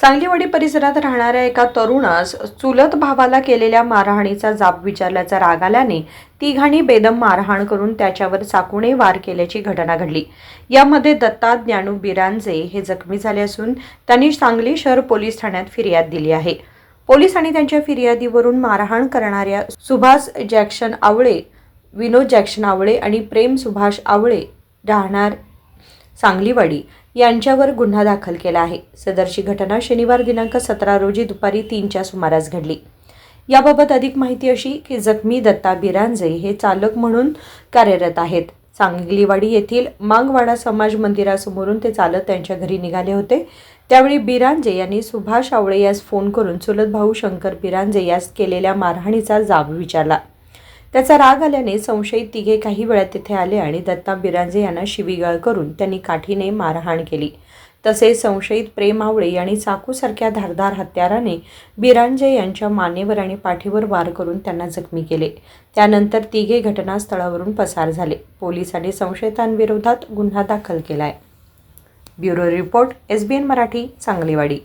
सांगलीवाडी परिसरात राहणाऱ्या एका तरुणास चुलत भावाला केलेल्या मारहाणीचा जाब विचारल्याचा राग आल्याने तिघांनी बेदम मारहाण करून त्याच्यावर चाकूने वार केल्याची घटना घडली. यामध्ये दत्ता ज्ञानू बिरांजे हे जखमी झाले असून त्यांनी सांगली शहर पोलीस ठाण्यात फिर्याद दिली आहे. पोलिसांनी त्यांच्या फिर्यादीवरून मारहाण करणाऱ्या सुभाष जॅक्शन आवळे विनोद जॅक्शन आवळे आणि प्रेम सुभाष आवळे राहणार सांगलीवाडी यांच्यावर गुन्हा दाखल केला आहे. सदरची घटना शनिवार दिनांक सतरा रोजी दुपारी तीनच्या सुमारास घडली. याबाबत अधिक माहिती अशी की जखमी दत्ता बिरांजे हे चालक म्हणून कार्यरत आहेत. सांगलीवाडी येथील मांगवाडा समाज मंदिरासमोरून ते चालत त्यांच्या घरी निघाले होते. त्यावेळी बिरांजे यांनी सुभाष आवळे यास फोन करून चुलत भाऊ शंकर बिरांजे यास केलेल्या मारहाणीचा जाब विचारला. त्याचा राग आल्याने संशयित तिघे काही वेळात तिथे आले आणि दत्ता बिरांजे यांना शिवीगाळ करून त्यांनी काठीने मारहाण केली. तसेच संशयित प्रेम आवळे यांनी चाकूसारख्या धारदार हत्याराने बिरांजे यांच्या मानेवर आणि पाठीवर वार करून त्यांना जखमी केले. त्यानंतर तिघे घटनास्थळावरून पसार झाले. पोलिसांनी संशयितांविरोधात गुन्हा दाखल केला आहे bureau report S B N Marathi Sangliwadi.